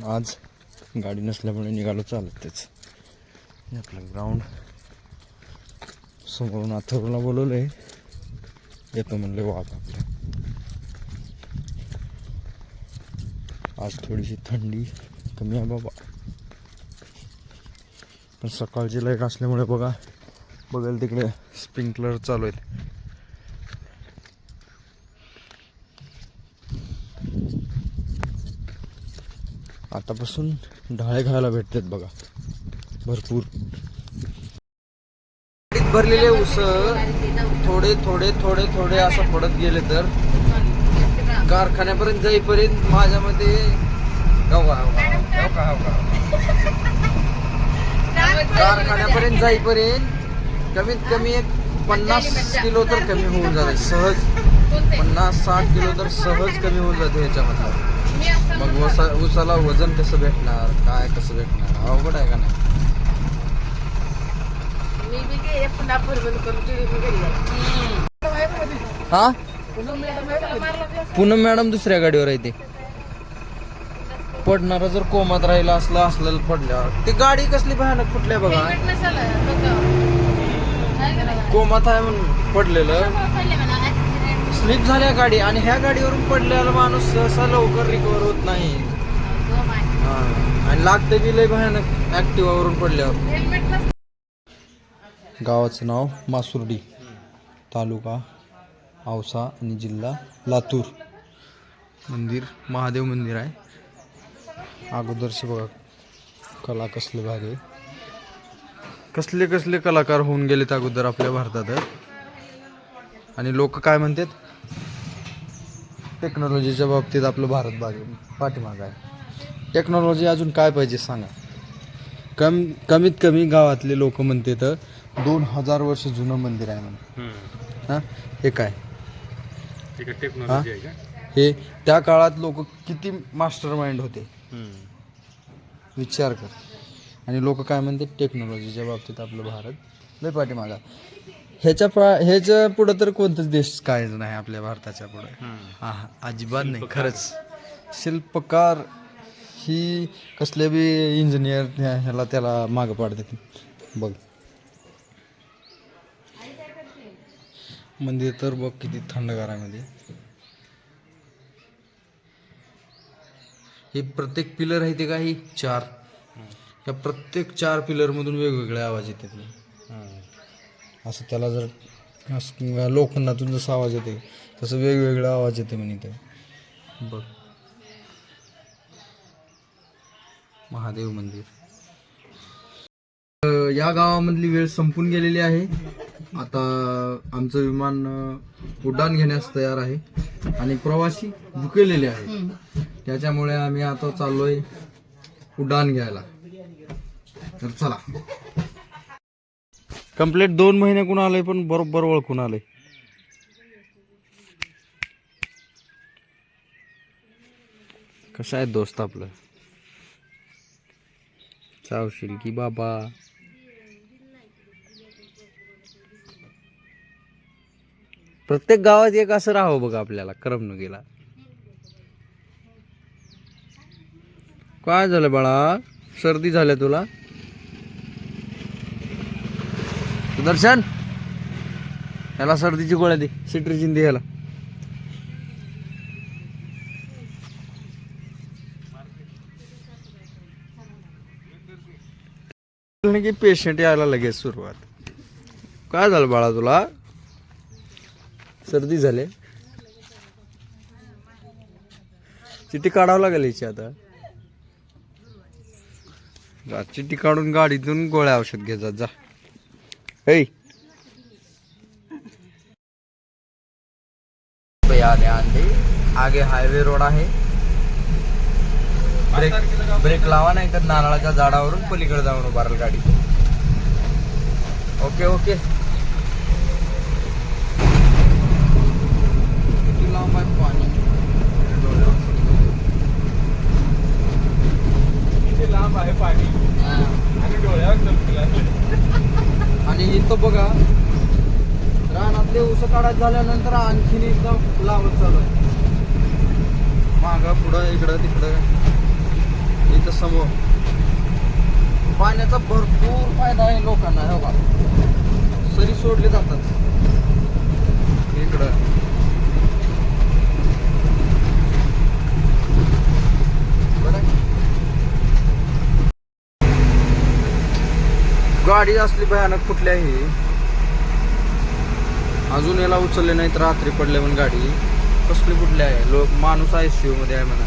आज गाडी नसल्यामुळे निघालो चालत तेच आपलं ग्राउंड समोरून अथर्वला बोलवलं आहे येतो म्हणलं वाघ आपल्या आज थोडीशी थंडी कमी आहे बाबा. पण सकाळची लाइट असल्यामुळे बघा बघेल तिकडे स्प्रिंकलर चालू आहेत. आतापासून ढाळे खायला भेटतात बघा. भरपूर. भरलेले उस थोडे थोडे थोडे थोडे असं पडत गेले तर कारखान्यापर्यंत जाईपर्यंत माझ्या मते कारखान्यापर्यंत जाईपर्यंत कमीत कमी एक पन्नास किलो तर कमी होऊन जाते सहज. पन्नास साठ किलो तर सहज कमी होऊन जाते ह्याच्यामधलं मग उसा उसाला वजन कसं भेटणार? काय कसं भेटणार? अवघड आहे का नाही? हा? पूनम मॅडम दुसऱ्या गाडीवर आहे ते. पडणारा जर कोमात राहिला असला असलेलं पडल्यावर. ती गाडी कसली भयानक कुठल्या बघा. कोमात आहे म्हणून पडलेलं. स्लिप झाल्या गाडी आणि ह्या गाडीवरून पडलेला माणूस सहसा लवकर रिकवर होत नाही. हा. आणि लागते बी लय भयानक ऍक्टिवावरून पडल्यावर. गावाचं नाव मासुर्डी तालुका औसा आणि जिल्हा लातूर. मंदिर महादेव मंदिर आहे. अगोदरचे बघा कला कसले भारी आहे. कसले कसले कलाकार होऊन गेलेत अगोदर आपल्या भारतात. आणि लोक काय म्हणतात? टेक्नॉलॉजीच्या बाबतीत आपलं भारत बाग पाठीमाग आहे. टेक्नॉलॉजी अजून काय पाहिजे सांगा? कम कमीत कमी गावातले लोक म्हणते तर दोन हजार वर्ष जुनं मंदिर आहे म्हणून. हां? हे काय? का? हे त्या काळात लोक किती मास्टर माइंड होते? विचार कर. आणि लोक काय म्हणते? टेक्नॉलॉजीच्या बाबतीत आपलं भारत लय पाठीमागा ह्याच्या पा ह्याच्या पुढं तर कोणताच देश कायच नाही आपल्या भारताच्या पुढे. हा हा, अजिबात नाही खरंच. शिल्पकार ही कसले बी इंजिनियर ह्याला त्याला मागं पाडतात. बघ. मंदिर तर बघ किती थंडगार आहे मध्ये हे प्रत्येक पिलर आहे ते काही चार. या प्रत्येक चार पिलर मधून वेगवेगळे आवाज येतात. असं त्याला जर असं लोखंडातून जसा आवाज येते तसं वेगवेगळा आवाज येते म्हणे ते बघ. महादेव मंदिर. या गावामधली वेळ संपून गेलेली आहे. आता आमचं विमान उड्डाण घेण्यास तयार आहे. आणि प्रवासी भुकेलेले आहेत. त्याच्यामुळे आम्ही आता चाललोय उड्डाण घ्यायला. तर चला. कंप्लीट दोन महिने कोण आलंय पण बरोबर ओळखून आलंय. कसं आहे दोस्त आपलं? चावशील की बाबा? प्रत्येक गावात एक असं राहावं बघा आपल्याला करमणुकीला. काय झालं बाळा? सर्दी झाल्या तुला? सुदर्शन? याला सर्दीची गोळ्या दे सिट्रिजिन दे याला की पेशंट यायला लगेच सुरुवात. काय झालं बाळा तुला? सर्दी झाली. चिठ्ठी काढावं लागेल याची आता. जा, चिठ्ठी काढून गाडीतून गोळ्या औषध घे जा. ऐ आगे हायवे रोड आहे. ब्रेक ब्रेक लावा नाही तर नारळाच्या झाडावरून पलीकडे जाऊन उभारल गाडी. ओके ओके किती लांब आहे पाणी? किती लांब आहे पाणी? आणि डोळ्यावर आणि इथं बघा रानातले ऊस काढायचं झाल्यानंतर आणखीन एकदम लावत चालू आहे. मागं पुढं इकडं तिकडं इथं समोर. पाण्याचा भरपूर फायदा आहे लोकांना हो का? सरी सोडले जातात इकडं बरं. गाडी असली भयानक कुठल्याही. अजून याला उचलले नाहीत रात्री पडले पण गाडी. कसली कुठली आहे? लोक माणूस आय सी मध्ये आहे म्हणा.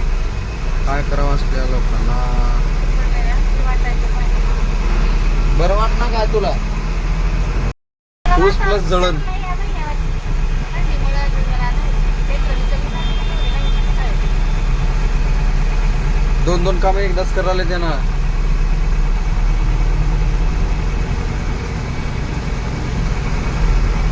काय करावं असल्या लोकांना? बरं वाटणार काय तुला? ऊस प्लस जळण. दोन दोन कामं एकदाच करायला देणार